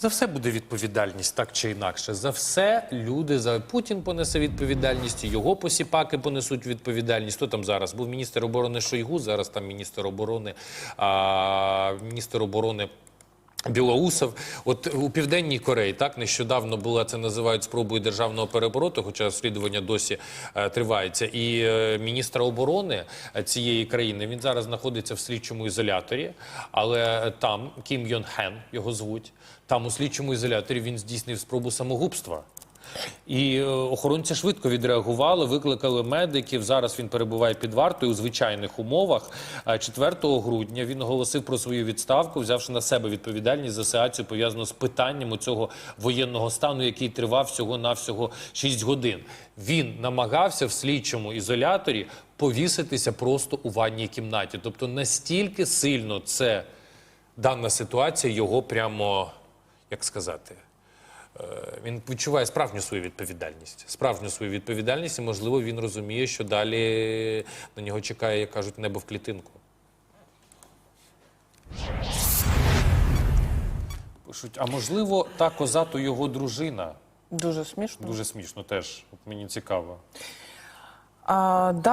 За все буде відповідальність, так чи інакше. За все люди за Путін понесе відповідальність, його посіпаки понесуть відповідальність. Хто там зараз був міністр оборони Шойгу, зараз там міністр оборони, а, міністр оборони. Білоусов, от у південній Кореї так нещодавно була це називають спробою державного перевороту, хоча розслідування досі е, тривається. І е, міністра оборони е, цієї країни він зараз знаходиться в слідчому ізоляторі, але там Кім Йон Хен його звуть. Там у слідчому ізоляторі він здійснив спробу самогубства. І е, охоронці швидко відреагували, викликали медиків. Зараз він перебуває під вартою у звичайних умовах. Е, 4 грудня він оголосив про свою відставку, взявши на себе відповідальність за ситуацію, пов'язану з питанням цього воєнного стану, який тривав всього навсього 6 годин. Він намагався в слідчому ізоляторі повіситися просто у ванній кімнаті. Тобто настільки сильно це дана ситуація його прямо як сказати. Е, Він відчуває справжню свою відповідальність. Справжню свою відповідальність, і можливо він розуміє, що далі на нього чекає, як кажуть, небо в клітинку. Пишуть, а можливо, та коза то його дружина. Дуже смішно. Дуже смішно теж. От мені цікаво. А,